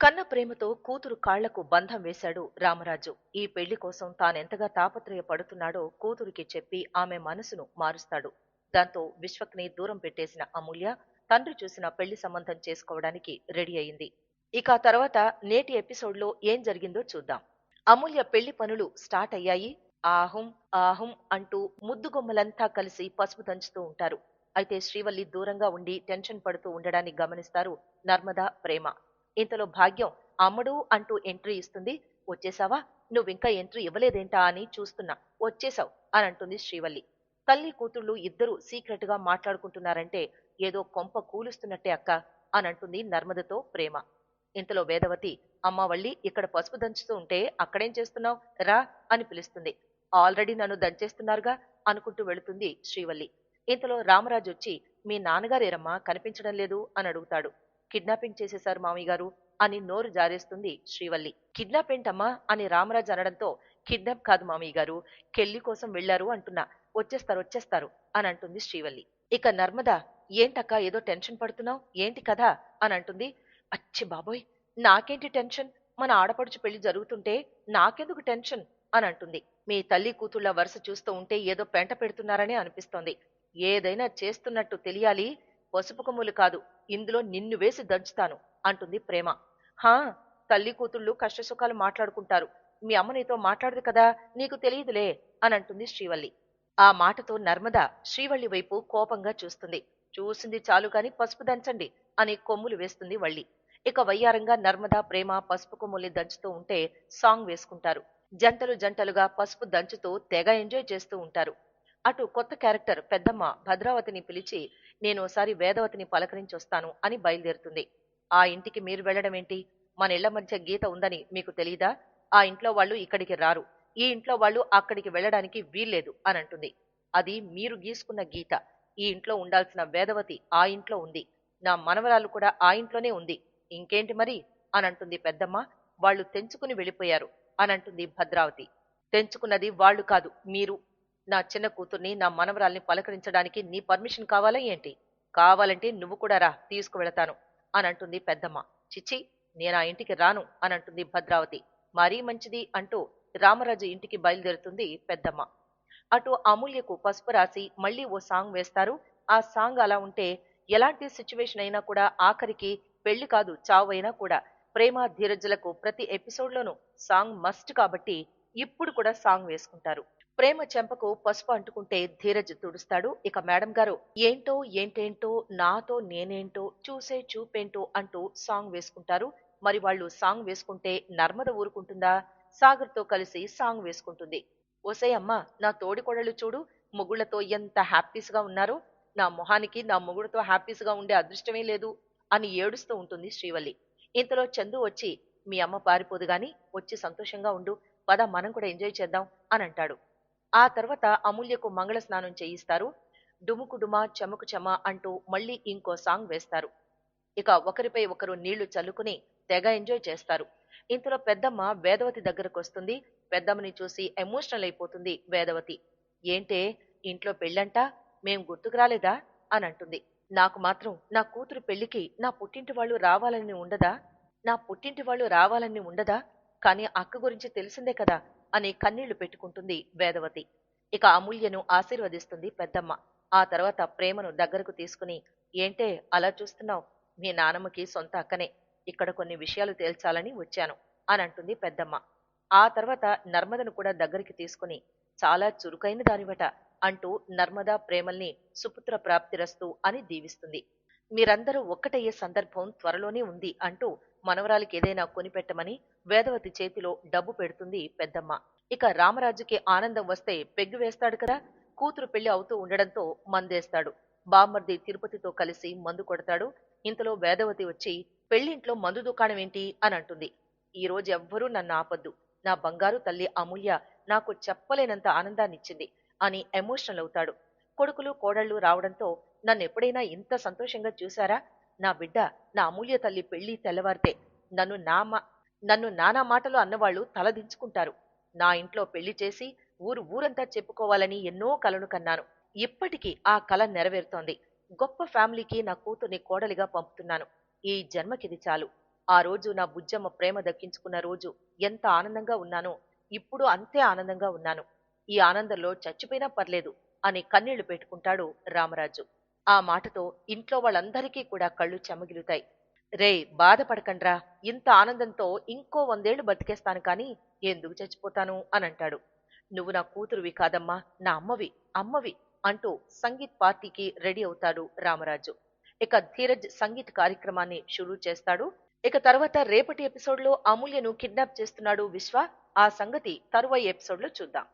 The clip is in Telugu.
కన్న ప్రేమతో కూతురు కాళ్ళకు బంధం వేశాడు రామరాజు. ఈ పెళ్ళి కోసం తానెంతగా తాపత్రయపడుతున్నాడో కూతురికి చెప్పి ఆమె మనసును మారుస్తాడు. దాంతో విశ్వక్ని దూరం పెట్టేసిన అమూల్య తండ్రి చూసిన పెళ్ళి సంబంధం చేసుకోవడానికి రెడీ అయింది. ఇక తర్వాత నేటి ఎపిసోడ్లో ఏం జరిగిందో చూద్దాం. అమూల్య పెళ్ళి పనులు స్టార్ట్ అయ్యాయి. ఆహుం ఆహుం అంటూ ముద్దుగొమ్మలంతా కలిసి పసుపు దంచుతూ ఉంటారు. అయితే శ్రీవల్లి దూరంగా ఉండి టెన్షన్ పడుతూ ఉండడాన్ని గమనిస్తారు నర్మదా ప్రేమ. ఇంతలో భాగ్యం అమ్మడు అంటూ ఎంట్రీ ఇస్తుంది. వచ్చేసావా? నువ్వింకా ఎంట్రీ ఇవ్వలేదేంటా? అని చూస్తున్నా. వచ్చేసావు అని అంటుంది శ్రీవల్లి. తల్లి కూతుళ్ళు ఇద్దరు సీక్రెట్గా మాట్లాడుకుంటున్నారంటే ఏదో కొంప కూలుస్తున్నట్టే అక్క అని అంటుంది నర్మదతో ప్రేమ. ఇంతలో వేదవతి అమ్మవల్లి ఇక్కడ పసుపు దంచుతూ ఉంటే అక్కడేం చేస్తున్నావు? రా అని పిలుస్తుంది. ఆల్రెడీ నన్ను దంచేస్తున్నారుగా అనుకుంటూ వెళుతుంది శ్రీవల్లి. ఇంతలో రామరాజు వచ్చి మీ నాన్నగారేరమ్మా కనిపించడం లేదు అని అడుగుతాడు. కిడ్నాపింగ్ చేసేశారు మామయ్య గారు అని నోరు జారేస్తుంది శ్రీవల్లి. కిడ్నాప్ ఏంటమ్మా అని రామరాజు అనడంతో కిడ్నాప్ కాదు మామయ్య గారు కోసం వెళ్ళారు అంటున్నా. వచ్చేస్తారు వచ్చేస్తారు అని అంటుంది శ్రీవల్లి. ఇక నర్మద ఏంటక్క ఏదో టెన్షన్ పడుతున్నావు? ఏంటి కదా అని అంటుంది. అచ్చి బాబోయ్ నాకేంటి టెన్షన్? మన ఆడపడుచు పెళ్ళి జరుగుతుంటే నాకెందుకు టెన్షన్? అని అంటుంది. మీ తల్లి కూతుళ్ళ వరుస చూస్తూ ఉంటే ఏదో పెంట పెడుతున్నారని అనిపిస్తోంది. ఏదైనా చేస్తున్నట్టు తెలియాలి పసుపు కొమ్ములు కాదు ఇందులో నిన్ను వేసి దంచుతాను అంటుంది ప్రేమ. హా తల్లి కూతుళ్ళు కష్టసుఖాలు మాట్లాడుకుంటారు. మీ అమ్మ నీతో మాట్లాడదు కదా నీకు తెలియదులే అని అంటుంది శ్రీవల్లి. ఆ మాటతో నర్మద శ్రీవల్లి వైపు కోపంగా చూస్తుంది. చూసింది చాలు కాని పసుపు దంచండి అని కొమ్ములు వేస్తుంది వల్లి. ఇక వయ్యారంగా నర్మద ప్రేమ పసుపు కొమ్ముల్ని దంచుతూ ఉంటే సాంగ్ వేసుకుంటారు. జంటలు జంటలుగా పసుపు దంచుతూ తెగ ఎంజాయ్ చేస్తూ ఉంటారు. అటు కొత్త క్యారెక్టర్ పెద్దమ్మ భద్రావతిని పిలిచి నేను ఒకసారి వేదవతిని పలకరించి వస్తాను అని బయలుదేరుతుంది. ఆ ఇంటికి మీరు వెళ్ళడం ఏంటి? మన ఇళ్ళ మధ్య గీత ఉందని మీకు తెలీదా? ఆ ఇంట్లో వాళ్ళు ఇక్కడికి రారు. ఈ ఇంట్లో వాళ్ళు అక్కడికి వెళ్ళడానికి వీల్లేదు అని అంటుంది. అది మీరు గీసుకున్న గీత. ఈ ఇంట్లో ఉండాల్సిన వేదవతి ఆ ఇంట్లో ఉంది. నా మనవరాలు కూడా ఆ ఇంట్లోనే ఉంది. ఇంకేంటి మరి? అని అంటుంది పెద్దమ్మ. వాళ్ళు తెంచుకుని వెళ్ళిపోయారు అని అంటుంది భద్రావతి. తెంచుకున్నది వాళ్ళు కాదు మీరు. నా చిన్న కూతుర్ని నా మనవరాల్ని పలకరించడానికి నీ పర్మిషన్ కావాలా ఏంటి? కావాలంటే నువ్వు కూడా రా తీసుకువెళతాను అనంటుంది పెద్దమ్మ. చిచ్చి నేను ఆ ఇంటికి రాను అనంటుంది భద్రావతి. మరీ మంచిది అంటూ రామరాజు ఇంటికి బయలుదేరుతుంది పెద్దమ్మ. అటు అమూల్యకు పసుపు రాసి మళ్ళీ ఓ సాంగ్ వేస్తారు. ఆ సాంగ్ అలా ఉంటే ఎలాంటి సిచ్యువేషన్ అయినా కూడా ఆఖరికి పెళ్ళి కాదు చావు అయినా కూడా. ప్రేమ ధీరజులకు ప్రతి ఎపిసోడ్లోనూ సాంగ్ మస్ట్ కాబట్టి ఇప్పుడు కూడా సాంగ్ వేసుకుంటారు. ప్రేమ చెంపకు పసుపు అంటుకుంటే ధీరజ్ తుడుస్తాడు. ఇక మేడం గారు ఏంటో ఏంటేంటో నాతో నేనేంటో చూసే చూపేంటో అంటూ సాంగ్ వేసుకుంటారు. మరి వాళ్ళు సాంగ్ వేసుకుంటే నర్మద ఊరుకుంటుందా? సాగర్తో కలిసి సాంగ్ వేసుకుంటుంది. ఓసే అమ్మ నా తోడికొడలు చూడు మొగుళ్ళతో ఎంత హ్యాపీస్గా ఉన్నారో. నా మొహానికి నా మొగుడుతో హ్యాపీస్గా ఉండే అదృష్టమే లేదు అని ఏడుస్తూ ఉంటుంది శ్రీవల్లి. ఇంతలో చందు వచ్చి మీ అమ్మ పారిపోదు గాని వచ్చి సంతోషంగా ఉండు. పద మనం కూడా ఎంజాయ్ చేద్దాం అని అంటాడు. ఆ తర్వాత అమూల్యకు మంగళ స్నానం చేయిస్తారు. డుముకు డుమా చెమకు చెమ అంటూ మళ్ళీ ఇంకో సాంగ్ వేస్తారు. ఇక ఒకరిపై ఒకరు నీళ్ళు చల్లుకుని తెగ ఎంజాయ్ చేస్తారు. ఇంతలో పెద్దమ్మ వేదవతి దగ్గరకు వస్తుంది. పెద్దమ్మని చూసి ఎమోషనల్ అయిపోతుంది వేదవతి. ఏంటే ఇంట్లో పెళ్ళంట? మేం గుర్తుకు రాలేదా? అని అంటుంది. నాకు మాత్రం నా కూతురు పెళ్ళికి నా పుట్టింటి వాళ్ళు రావాలని ఉండదా? నా పుట్టింటి వాళ్ళు రావాలని ఉండదా? కానీ అక్క గురించి తెలిసిందే కదా. అని కన్నీళ్ళు పెట్టుకుంటుంది వేదవతి. ఇక అమూల్యను ఆశీర్వదిస్తుంది పెద్దమ్మ. ఆ తర్వాత ప్రేమను దగ్గరకు తీసుకుని ఏంటే అలా చూస్తున్నావు? మీ నానమ్మకి సొంత అక్కనే. ఇక్కడ కొన్ని విషయాలు తేల్చాలని వచ్చాను అని అంటుంది పెద్దమ్మ. ఆ తర్వాత నర్మదను కూడా దగ్గరికి తీసుకుని చాలా చురుకైన దానివట అంటూ నర్మదా ప్రేమల్ని సుపుత్ర ప్రాప్తిరస్తు అని దీవిస్తుంది. మీరందరూ ఒక్కటయ్యే సందర్భం త్వరలోనే ఉంది అంటూ మనవరాలికి ఏదైనా కొనిపెట్టమని వేదవతి చేతిలో డబ్బు పెడుతుంది పెద్దమ్మ. ఇక రామరాజుకి ఆనందం వస్తే పెగ్గు వేస్తాడు కదా? కూతురు పెళ్ళి అవుతూ ఉండడంతో మందేస్తాడు. బామ్మర్ది తిరుపతితో కలిసి మందు కొడతాడు. ఇంతలో వేదవతి వచ్చి పెళ్ళింట్లో మందు దుకాణం ఏంటి? అని అంటుంది. ఈ రోజు ఎవ్వరూ నన్ను ఆపద్దు. నా బంగారు తల్లి అమూల్య నాకు చెప్పలేనంత ఆనందాన్నిచ్చింది అని ఎమోషనల్ అవుతాడు. కొడుకులు కోడళ్ళు రావడంతో నన్ను ఎప్పుడైనా ఇంత సంతోషంగా చూశారా? నా బిడ్డ నా అమూల్య తల్లి పెళ్ళి తెల్లవారితే నన్ను నా నన్ను నానా మాటలు అన్నవాళ్ళు తలదించుకుంటారు. నా ఇంట్లో పెళ్ళి చేసి ఊరు ఊరంతా చెప్పుకోవాలని ఎన్నో కలను కన్నాను. ఇప్పటికీ ఆ కల నెరవేరుతోంది. గొప్ప ఫ్యామిలీకి నా కూతుర్ని కోడలిగా పంపుతున్నాను. ఈ జన్మకిది చాలు. ఆ రోజు నా బుజ్జమ్మ ప్రేమ దక్కించుకున్న రోజు ఎంత ఆనందంగా ఉన్నానో ఇప్పుడు అంతే ఆనందంగా ఉన్నాను. ఈ ఆనందంలో చచ్చిపోయినా పర్లేదు అని కన్నీళ్ళు పెట్టుకుంటాడు రామరాజు. ఆ మాటతో ఇంట్లో వాళ్ళందరికీ కూడా కళ్ళు చెమగిలుతాయి. రే బాధపడకండ్రా. ఇంత ఆనందంతో ఇంకో వందేళ్ళు బతికేస్తాను కాని ఎందుకు చచ్చిపోతాను? అని అంటాడు. నువ్వు నా కూతురువి కాదమ్మా. నా అమ్మవి అమ్మవి అంటూ సంగీత్ పార్టీకి రెడీ అవుతాడు రామరాజు. ఇక ధీరజ్ సంగీత్ కార్యక్రమాన్ని షురూ చేస్తాడు. ఇక తర్వాత రేపటి ఎపిసోడ్లో అమూల్యను కిడ్నాప్ చేస్తున్నాడు విశ్వ. ఆ సంగతి తరువాయి ఎపిసోడ్లో చూద్దాం.